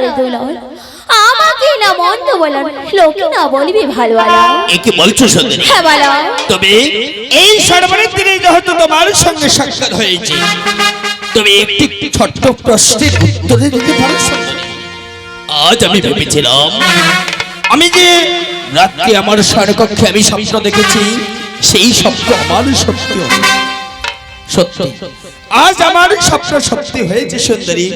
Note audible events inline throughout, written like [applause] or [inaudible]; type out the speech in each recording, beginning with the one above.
ভালো রে বাড়ি আর দুলন আমাকে না মন্দ লোকে না বলবি ভালো ভালো এ কি বলছো সুন্দরী হ্যাঁ বলো। তবে এই যেহেতু তোমার সঙ্গে সাক্ষাৎ হয়েছে তুমি একটি ছোট্ট প্রশ্নের উত্তরে দিতে পারো আজ আমি ভেবেছিলাম আমি যে রাত্রে আমার স্বর্ণকক্ষে আমি স্বপ্ন দেখেছি সেই স্বপ্ন আমার সত্যি। সত্যি। আজ আমার স্বপ্ন সত্যি হয়েছে সুন্দরী।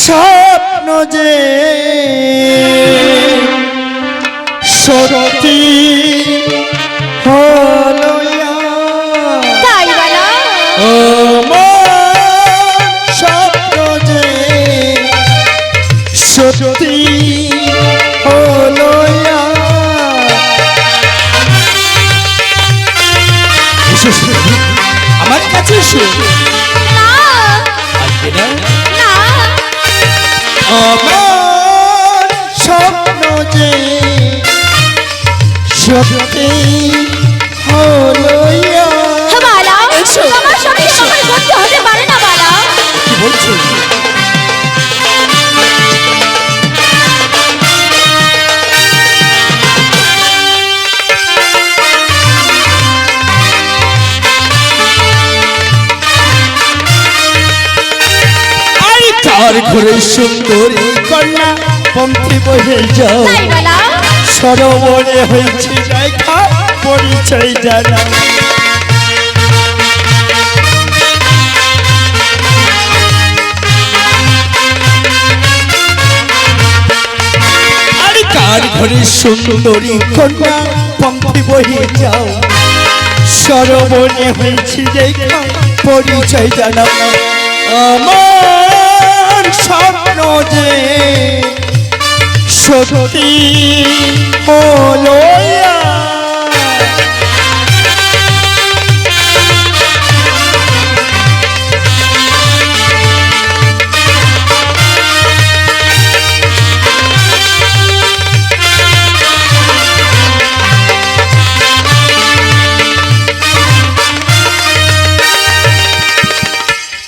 স্বপ্ন যে সত্যি হলো সত্যি [laughs] আমার কাছে এসো। আসবে না। না। আমার স্বপ্ন যে সত্যি হলো ঘরে সুন্দরী কন্যা পঙ্ক্তি বহে যাও। সরোবরে হয়েছে দেখা পরিচয় জানা। আরে ঘরে সুন্দরী কন্যা পঙ্ক্তি বহে যাও। সরোবরে হয়েছে দেখা পরিচয় জানা। আমার সত্যি হলো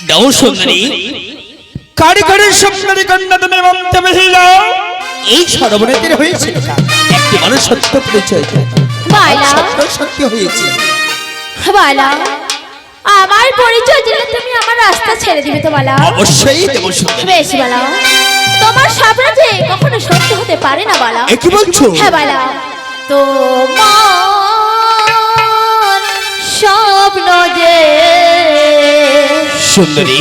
দাও সুন্দরী কন্যা তুমি মমতে বেশি যাও এই সরবরাহের হয়েছিল একটি মানুষ সত্য পরিচয় সত্য সত্যি হয়েছে। বলো আমার পরিচয় দিলে তুমি আমার রাস্তা ছেড়ে দিবে তো বলো। অবশ্যই দেব বেশ বলো তোমার স্বপ্ন যে কখনো সত্য হতে পারে না বলো। এ কি বলছো? হ্যাঁ বলো তোমার স্বপ্ন যে সুন্দরী।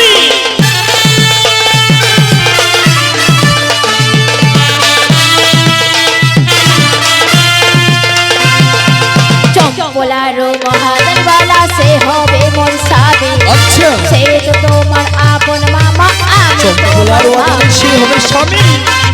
ওয়াদানে স্বামী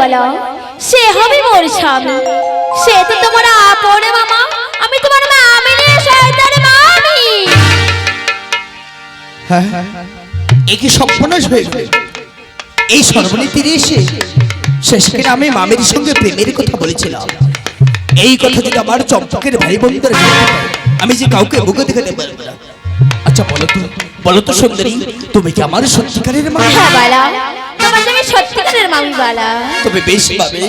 বলা সে হবে মোর স্বামী। সে তো তোমার আপনে মামা। আমি তোমার শয়তানের মামি। হ্যাঁ এ কি সর্বনাশ হয়ে গেল? এই সর্বনী তীরে এসে শেষকে আমি মামের সঙ্গে প্রেমের কথা বলেছিলাম। এই কথা যদি আমার চম্পকের ভাই জানতে আমি যে কাউকে মুখে দেখাতে পারব না। আচ্ছা বলো তো বলো তো সুন্দরী তুমি কি আমার সত্যিকারের মা? হ্যাঁ বালা। তোমার যে সত্যিকারের মামি তবে বেশ পাবে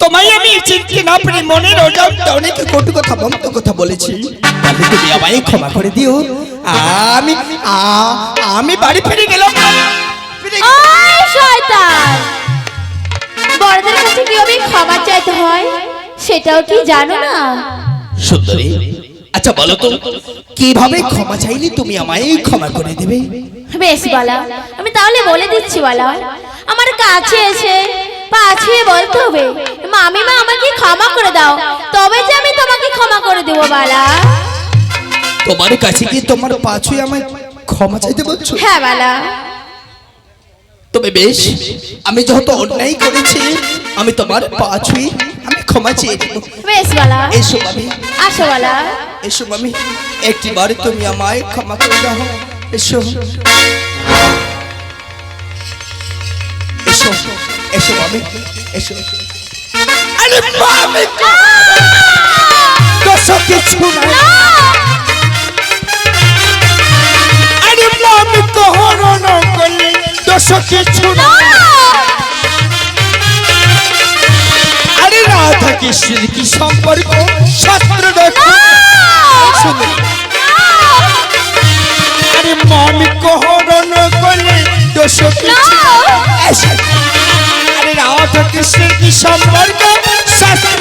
তোমায় আমি চিনতে না পেরে মনের অজান্তে অনেক কটু কথা বন্ধ কথা বলেছি। তাহলে তুমি আমায় ক্ষমা করে দিও। আমি আমি বাড়ি ফিরে গেলাম। ফিরে গেলাম। ওই শয়তান! বড়দের কাছে কীভাবে ক্ষমা চাইতে হয়? সেটাও কি জানো না? সুন্দরী আচ্ছা বলো তো কীভাবে ক্ষমা চাইলে তুমি আমায় ক্ষমা করে দেবে? বেশ বলা আমি তাহলে বলে দিচ্ছি বলা। আমার কাছে এসে পা ছুঁয়ে বলতে হবে মামিমা আমাকে ক্ষমা করে দাও তবে যে আমি তোমাকে ক্ষমা করে দেবো বালা। তোমার কাছে কি তোমার পাছুই আমায় ক্ষমা চাইতে বলছো? হ্যাঁ বালা। তবে বেশ আমি যত অন্যায় করেছি আমি তোমার পাছুই আমি ক্ষমা চেয়ে দেবো বেশ বালা। এসো আমি আসো বালা। এসো মামি একটিবার তুমি আমায় ক্ষমা করে দাও। এসো। এসো এসো মামি এসো। আরে মামি দোষ কিছু নাই। আরে মামি কহর না করলে দোষ কিছু নাই। আরে রাধা কৃষ্ণের কি সম্পর্ক? শাস্ত্র দেখো সুন্দরী মামি কহরণ করলে দোষ রাধা কৃষ্ণের কি সম্পর্ক? শাস্ত্র।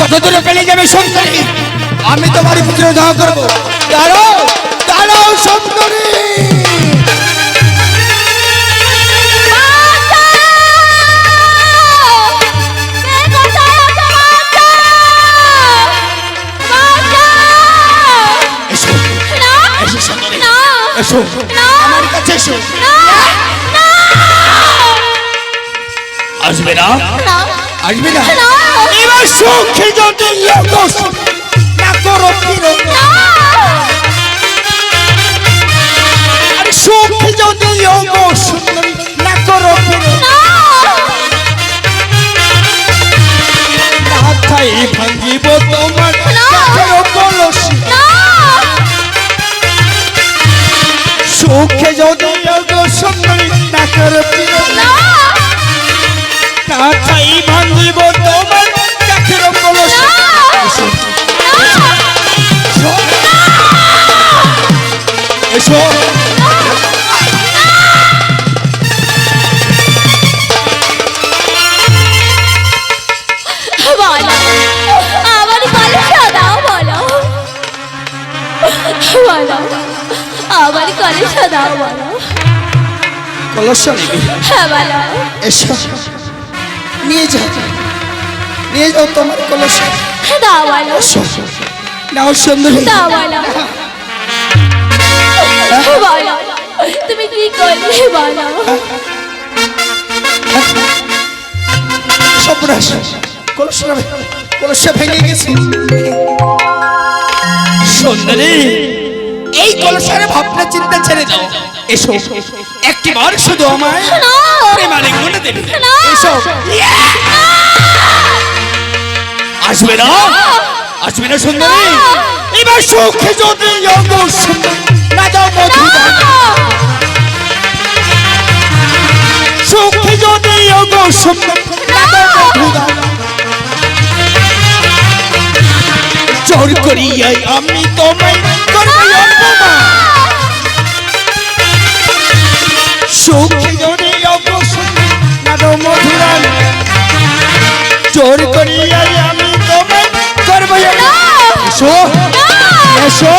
কত দূরে পেলে যাবে সুন্দরী আমি তোমার পুত্র দাহ করব। দাঁড়াও দাঁড়াও সুন্দরী আসবে না? আসবে না? এবার সুখে যদি না করো ফিরো আরে সুখে যদি লোক সুন্দরী না করো ফিরো মাথায় ভাঙিব তোমার কলসি। সুখে যদি সুন্দরী না করো কাঠাই ভাঙিব তোমার কাঠের কলসি। এসো। আমার কলেজা দাও বলো। কলস হ্যাঁ বলো। এসো। নিয়ে যাও। নিয়ে যাও তোমার কলস। নাও সুন্দরী। তুমি কি করলে বলো ভেঙে গেছে। সুন্দরী। এই কলসের ভাবনা চিন্তা ছেড়ে দাও। এসো। একটিবার শুধু আমায় প্রেমারে মনে দেবে। এসো। আসবে না? আসবে না সুন্দরী? এবার সুখে যদি সুন্দর না যাও মধুদান সুখে যদি যোগ সুন্দর জোর করিয়াই আমি তোমায় করব সুখে জনে যোগ সুন্দর না যাও মধুদান জোর করিয়াই আমি তোমায় করব। এসো এসো।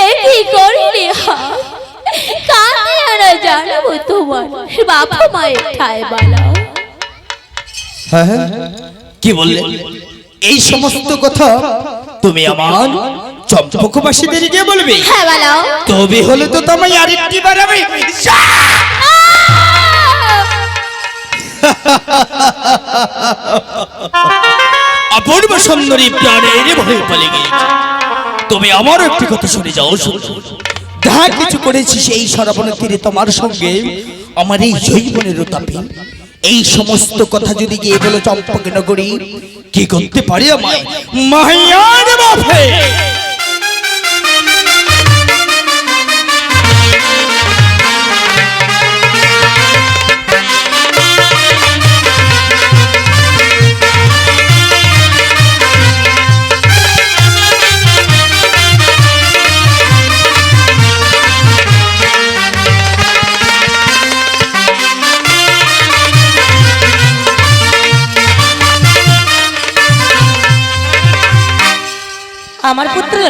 এ কি করলি কাকে আর জানাব তোমার? বাবা মায়ের ঠায় বালা। হ্যাঁ হ্যাঁ। কি বললে? এই সমস্ত কথা তুমি আমার চম্পকবাসীদের গিয়ে বলবে? হ্যাঁ বালা। তবে হলে তো তোমায় আরেকটি বার আমি অপূর্ব সুন্দরী প্রাণের ভয় পালে গিয়েছে। তবে আমার একটি কথা শুনে যাও যা কিছু করেছি, সেই সরাবনের তীরে তোমার সঙ্গে আমার এই জৈবনের তাপে এই সমস্ত কথা যদি গিয়ে বলো চম্পক নগরী, কি করতে পারে আমায়? মাহিয়ার বাপে!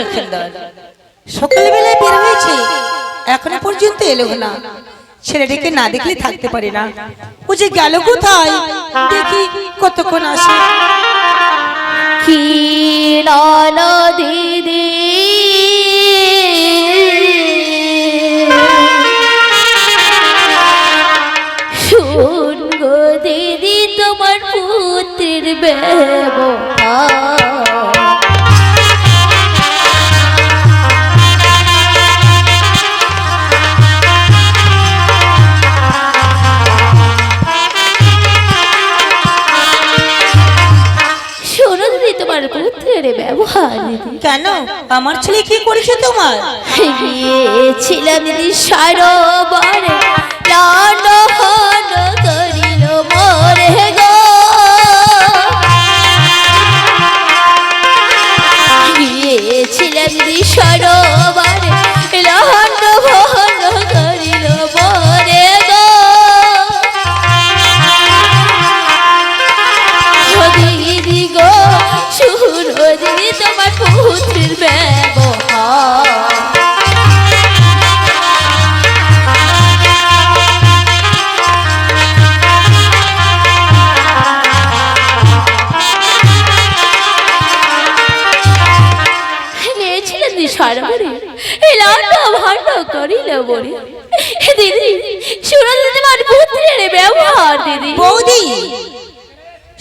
লক্ষণদর সকালবেলায় বের হয়েছে, এখনও পর্যন্ত এলো না। ছেলেটাকে না দেখলে থাকতে পারে না। ও যে গেল কোথায়? দেখি কতক্ষণ আসে কি দিদি? শুন গো দিদি, তোমার পুত্রের ব্যবহার। কেন আমার ছেলে কি করেছে তোমার? গিয়েছিলাম সরোবরে লাল হন বলে দিদি শুনো দিদি তোমার পুত্রের ব্যবহার দিদি। বৌদি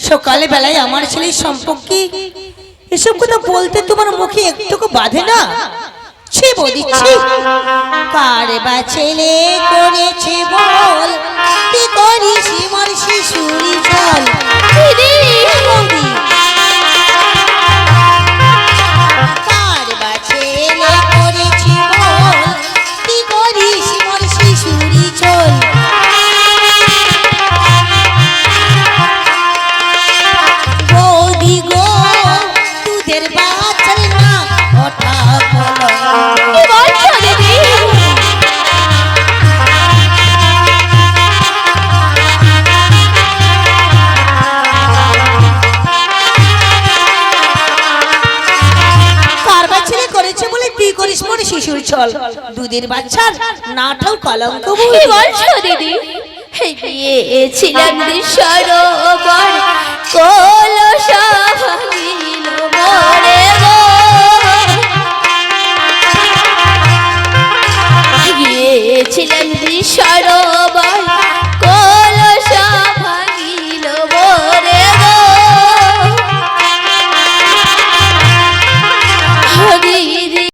সকালে বেলায় আমার ছেলের সম্পর্কে এসব কথা বলতে তোমার মুখে একটুকু বাধে না? ছি বৌদি ছি। কার বা ছেলে করেছে বল? কি করিস আমার শিশুরি চল দিদি বৌদি দুধের বাচ্চার নাটাও কলঙ্ক বলছো দিদি? গিয়েছিলাম সরোবর গিয়েছিলাম সরোবর